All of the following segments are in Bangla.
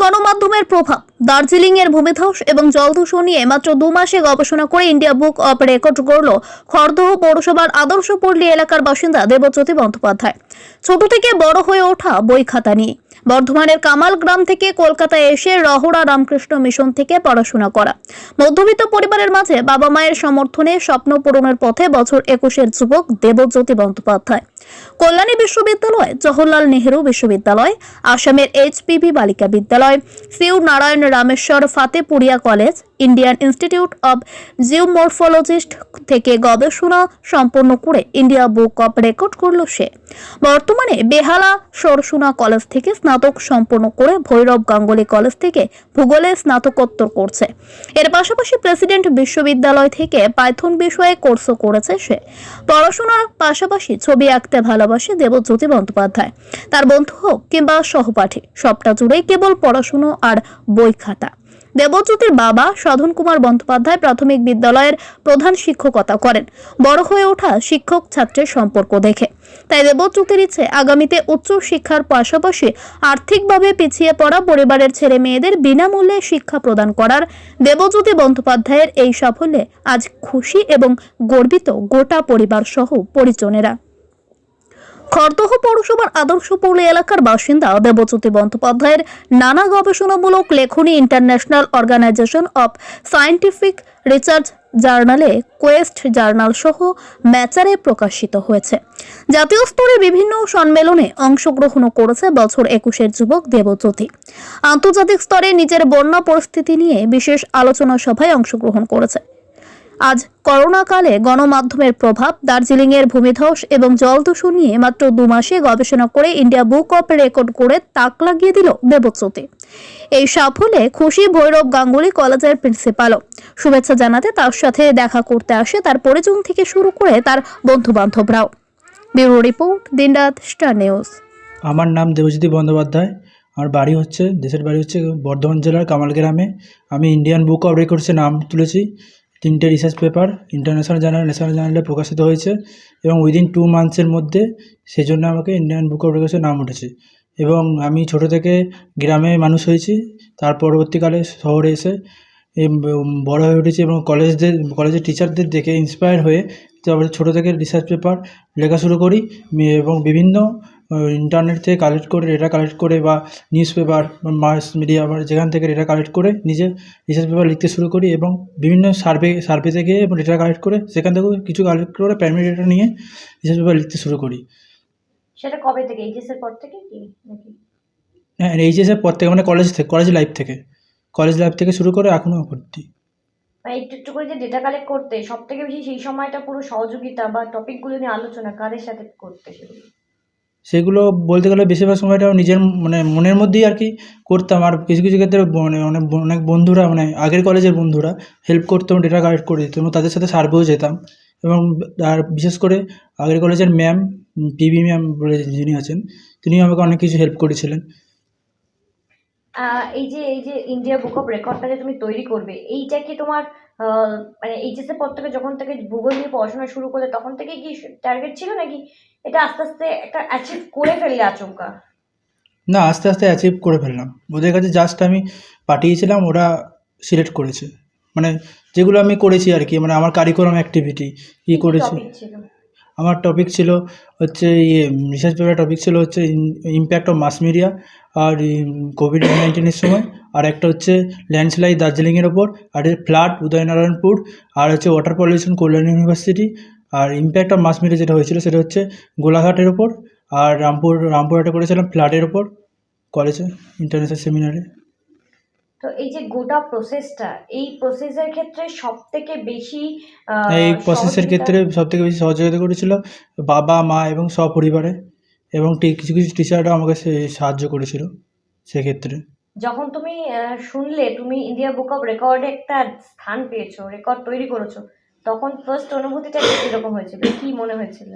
গণমাধ্যমের প্রভাব। দার্জিলিং এর ভূমিধস এবং জলদূষণ নিয়ে মাত্র দু মাসে গবেষণা করে ইন্ডিয়া বুক অফ রেকর্ড করল খড়দহ পৌরসভার আদর্শপল্লী এলাকার বাসিন্দা দেবজ্যোতি বন্দ্যোপাধ্যায়। ছোট থেকে বড় হয়ে ওঠা বই খাতা নিয়ে। বর্ধমানের কামাল গ্রাম থেকে কলকাতায় এসে রহরা রামকৃষ্ণ মিশন থেকে পড়াশোনা করা। মধ্যবিত্ত পরিবারের মাঝে বাবা মায়ের সমর্থনে স্বপ্ন পূরণের পথে বছর একুশের যুবক দেবজ্যোতি বন্দ্যোপাধ্যায়। কল্যাণী বিশ্ববিদ্যালয়, জওহরলাল নেহেরু বিশ্ববিদ্যালয়, আসামের এইচপিভি বালিকা বিদ্যালয় Sheo Narayan Rameshwar Fatepuria college, Indian institute of geomorphologist থেকে গবেষণা সম্পন্ন করে ইন্ডিয়া বুক অফ রেকর্ড করল সে। বর্তমানে বেহালা সরসুনা কলেজ থেকে স্নাতক সম্পন্ন করে ভৈরব গাঙ্গুলি কলেজ থেকে ভূগোলে স্নাতকোত্তর করছে। এর পাশাপাশি প্রেসিডেন্ট বিশ্ববিদ্যালয় থেকে পাইথন বিষয়ে কোর্সও করেছে সে। পড়াশোনার পাশাপাশি ছবি আঁকতে ভালোবাসে দেবজ্যোতি বন্দ্যোপাধ্যায়। তার বন্ধু হোক কিংবা সহপাঠী, সবটা জুড়েই কেবল পড়াশুনো আর বই খাতা। দেবজ্যোতির বাবা সাধন কুমার বন্দ্যোপাধ্যায় প্রাথমিক বিদ্যালয়ের প্রধান শিক্ষকতা করেন। বড় হয়ে ওঠা শিক্ষক ছাত্রের সম্পর্ক দেখে। তাই দেবজ্যোতির ইচ্ছে আগামীতে উচ্চ শিক্ষার পাশাপাশি আর্থিকভাবে পিছিয়ে পড়া পরিবারের ছেলে মেয়েদের বিনামূল্যে শিক্ষা প্রদান করার দেবজ্যোতি বন্দ্যোপাধ্যায়ের এই সাফল্যে আজ খুশি এবং গর্বিত গোটা পরিবার সহ পরিজনেরা। খড়দহ পৌরসভার আদর্শপল্লী এলাকার বাসিন্দা দেবজ্যোতি বন্দ্যোপাধ্যায়ের নানা গবেষণামূলক লেখনী international organisation of scientific research জার্নালে কোয়েস্ট জার্নাল সহ ম্যাচারে প্রকাশিত হয়েছে। জাতীয় স্তরে বিভিন্ন সম্মেলনে অংশগ্রহণও করেছে বছর একুশের যুবক দেবজ্যোতি। আন্তর্জাতিক স্তরে নিজের বন্যা পরিস্থিতি নিয়ে বিশেষ আলোচনা সভায় অংশগ্রহণ করেছে। আজ করোনাকালে গণমাধ্যমের প্রভাব, দার্জিলিংয়ের ভূমিধস এবং জল জলদূষণ নিয়ে মাত্র দু মাসে গবেষণা করে ইন্ডিয়া বুক অফ রেকর্ড করে তাক লাগিয়ে দিল দেবচ্যুতি এই সাফল্যে খুশি ভৈরব গাঙ্গুলি কলেজের প্রিন্সিপালও। শুভেচ্ছা জানাতে তার সাথে দেখা করতে আসে তার পরিজন থেকে শুরু করে তার বন্ধু বান্ধবরাও ব্যুরো রিপোর্ট, দিনরাত, স্টার নিউজ। আমার নাম দেবজ্যোতি বন্দ্যোপাধ্যায়। আমার বাড়ি হচ্ছে, দেশের বাড়ি হচ্ছে বর্ধমান জেলার কামাল গ্রামে আমি ইন্ডিয়ান বুক অফ রেকর্ডসে নাম তুলেছি। তিনটে research paper international journal national জার্নালে প্রকাশিত হয়েছে এবং উইদিন টু মান্থসের মধ্যে সেই জন্য আমাকে ইন্ডিয়ান বুক অফ রেকর্ডসে নাম উঠেছে। এবং আমি ছোট থেকে গ্রামে মানুষ হয়েছি, তার পরবর্তীকালে শহরে এসে বড় হয়ে উঠেছি এবং কলেজদের কলেজের টিচারদের দেখে ইন্সপায়ার হয়ে তারপরে ছোটো থেকে রিসার্চ পেপার লেখা শুরু করি এবং বিভিন্ন ইন্টারনেট থেকে কালেক্ট করে ডেটা কালেক্ট করে বা নিউজ পেপার বা মাস মিডিয়া বা যেখান থেকে ডেটা কালেক্ট করে নিজে রিসার্চ পেপার লিখতে শুরু করি এবং বিভিন্ন সার্ভে সার্ভেতে গিয়ে এবং ডেটা কালেক্ট করে সেখান থেকেও কিছু কালেক্ট করে প্রাইমারি ডেটা নিয়ে রিসার্চ পেপার লিখতে শুরু করি। সেটা কবে থেকে? এইচএস এর পর থেকে কি নাকি? হ্যাঁ এইচএসের পর থেকে মানে কলেজ থেকে কলেজ লাইফ থেকে। কলেজ লাইফ থেকে শুরু করে এখনও ভর্তি মানে একটু একটু করে যে ডেটা কালেক্ট করতে সব থেকে বেশি সেই সময়টা পুরো সহযোগিতা বা টপিকগুলো নিয়ে আলোচনা কাদের সাথে করতে সেগুলো সেগুলো বলতে গেলে বেশিরভাগ সময়টাও নিজের মানে মনের মধ্যেই আর কি করতাম। আর কিছু কিছু ক্ষেত্রে মানে অনেক অনেক বন্ধুরা মানে আগের কলেজের বন্ধুরা হেল্প করতো এবং ডেটা কালেক্ট করে দিত এবং তাদের সাথে সার্ভেও যেতাম। এবং আর বিশেষ করে আগের কলেজের ম্যাম পিবি ম্যাম বলে যিনি আছেন, তিনিও আমাকে অনেক কিছু হেল্প করেছিলেন। এই যে এই যে ইন্ডিয়া বুক অফ রেকর্ডটা যে তুমি তৈরি করবে, এইটা কি তোমার মানে এইচএস এর পর থেকে যখন থেকে ভূগোল নিয়ে পড়াশোনা শুরু করলে তখন থেকে কি টার্গেট ছিল নাকি এটা আস্তে আস্তে একটা অ্যাচিভ করে ফেললে আচমকা? না আস্তে আস্তে অ্যাচিভ করে ফেললাম। ওদের কাছে জাস্ট আমি পাঠিয়েছিলাম ওরা সিলেক্ট করেছে। মানে যেগুলো আমি করেছি আর কি মানে আমার কারিকুলাম অ্যাক্টিভিটি কী করেছি? আমার টপিক ছিল হচ্ছে ইয়ে রিসার্চ পেপার টপিক ছিল হচ্ছে ইম্প্যাক্ট অফ মাস মিডিয়া আর কোভিড নাইন্টিনের সময়। আর একটা হচ্ছে ল্যান্ডস্লাইড দার্জিলিংয়ের ওপর আর ফ্লাড উদয়নারায়ণপুর আর হচ্ছে ওয়াটার পলিউশন কল্যাণ ইউনিভার্সিটি আর ইম্প্যাক্ট অফ মাস মিডিয়া যেটা হয়েছিল সেটা হচ্ছে গোলাঘাটের ওপর আর রামপুর রামপুরহাটে করেছিলাম ফ্লাডের ওপর কলেজে ইন্টারন্যাশনাল সেমিনারে তো এই যে গোটা প্রসেসটা এই প্রসেসের ক্ষেত্রে সব থেকে বেশি এই প্রসেসের ক্ষেত্রে সবথেকে বেশি সহযোগিতা করেছিল বাবা মা এবং সপরিবারে এবং কিছু কিছু টিচাররাও আমাকে সে সাহায্য করেছিল সেক্ষেত্রে। যখন তুমি শুনলে তুমি ইন্ডিয়া বুক অফ রেকর্ডে একটা স্থান পেয়েছ রেকর্ড তৈরি করেছ তখন ফার্স্ট অনুভূতিটা কীরকম হয়েছিল? কি মনে হয়েছিল?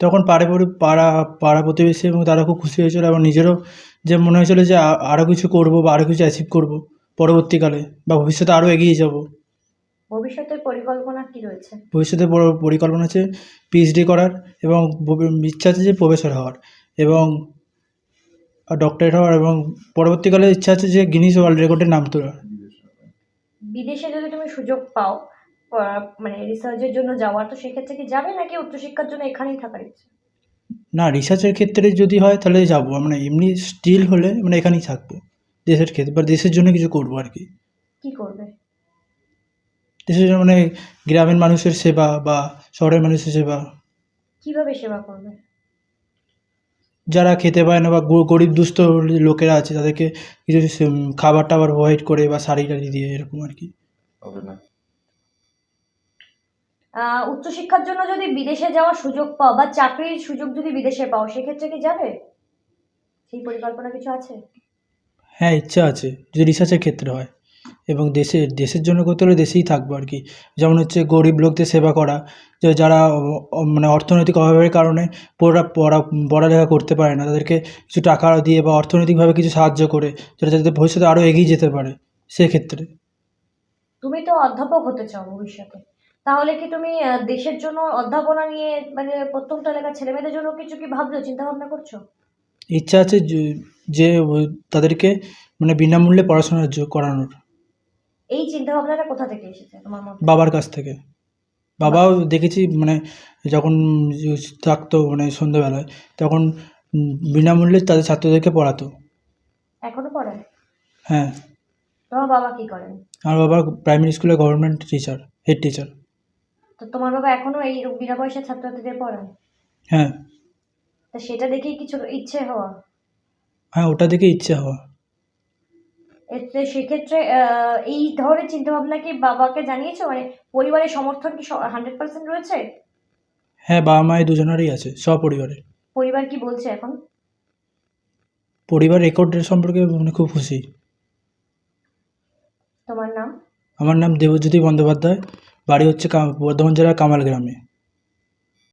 তখন পাড়ে পাড়া পাড়া প্রতিবেশী এবং তারা খুব খুশি হয়েছিল এবং নিজেরও যে মনে হয়েছিল যে আরও কিছু করব বা আরও কিছু অ্যাচিভ করব পরবর্তীকালে বা ভবিষ্যতে আরও এগিয়ে যাব। ভবিষ্যতের পরিকল্পনা কি রয়েছে? ভবিষ্যতে বড় পরিকল্পনা আছে পিএইচডি করার এবং ইচ্ছা আছে যে প্রফেসর হওয়ার এবং ডক্টরেট হওয়ার এবং পরবর্তীকালে ইচ্ছা আছে যে গিনিস ওয়ার্ল্ড রেকর্ডের নাম তোলা বিদেশে যদি তুমি সুযোগ পাও মানে রিসার্চের জন্য যাওয়ার তো সেক্ষেত্রে কি যাবে নাকি উচ্চশিক্ষার জন্য এখানেই থাকার ইচ্ছে? না রিসার্চের ক্ষেত্রে যদি হয় তাহলে যাব। মানে এমনি স্টিল হলে মানে এখানেই থাকব। দেশের ক্ষেত্রে বা দেশের জন্য কিছু করব আর কি। কি করবে? দেশের জন্য মানে গ্রামের মানুষের সেবা বা শহরের মানুষের সেবা। কীভাবে সেবা করবে? যারা খেতে পায় না বা গ- গরিব দুস্থ লোকেরা আছে তাদেরকে কিছু খাবার টাবার প্রোভাইড করে বা শাড়ি টাড়ি দিয়ে এরকম আর কি। হবে না উচ্চশিক্ষার জন্য যদি বিদেশে যাওয়ার সুযোগ পাও বা চাকরির সুযোগ যদি বিদেশে পাও সেক্ষেত্রে কি যাবে? সেই পরিকল্পনা কিছু আছে? হ্যাঁ ইচ্ছা আছে যদি রিসার্চের ক্ষেত্রে হয়। এবং দেশের দেশের জন্য করতে হলে দেশেই থাকব আর কি। যেমন হচ্ছে গরিব লোকদের সেবা করা যে যারা মানে অর্থনৈতিক অভাবের কারণে পড়া পড়া পড়ালেখা করতে পারে না তাদেরকে কিছু টাকা দিয়ে বা অর্থনৈতিকভাবে কিছু সাহায্য করে যাতে যাতে ভবিষ্যতে আরও এগিয়ে যেতে পারে সেক্ষেত্রে। তুমি তো অধ্যাপক হতে চাও ভবিষ্যতে। তাহলে কি তুমি দেশের জন্য অধ্যাপনা নিয়ে মানে প্রত্যন্ত এলাকার ছেলেমেয়েদের জন্য কিছু কি ভাবছ চিন্তা ভাবনা করছ? ইচ্ছা আছে যে- যে তাদেরকে মানে বিনামূল্যে পড়াশোনা করানোর। এই চিন্তা ভাবনাটা কোথা থেকে এসেছে তোমার মধ্যে বাবার কাছ থেকে। বাবাও দেখেছি মানে যখন থাকতো মানে সন্ধ্যেবেলায় তখন বিনামূল্যে তাদের ছাত্রদেরকে পড়াতো। এখনও পড়ায় হ্যাঁ। তোমার বাবা কি করেন? আমার বাবা প্রাইমারি স্কুলে গভর্নমেন্ট টিচার হেড টিচার। তো তোমার বাবা এখনও এই বিনা পয়সার ছাত্রছাত্রীদের পড়ান হ্যাঁ। তা সেটা দেখেই কিছু ইচ্ছে হওয়া? হ্যাঁ ওটা দেখে ইচ্ছে হওয়া। সেক্ষেত্রে এই ধরনের চিন্তা ভাবনা কি বাবাকে জানিয়েছো? মানে পরিবারের সমর্থন কি হান্ড্রেড পার্সেন্ট রয়েছে? হ্যাঁ বাবা মায়ের দুজনেরই আছে সপরিবারে। পরিবার কি বলছে এখন? পরিবার রেকর্ডের সম্পর্কে মানে খুব খুশি। তোমার নাম? আমার নাম দেবজ্যোতি বন্দ্যোপাধ্যায় বাড়ি হচ্ছে বর্ধমান জেলার কামাল গ্রামে।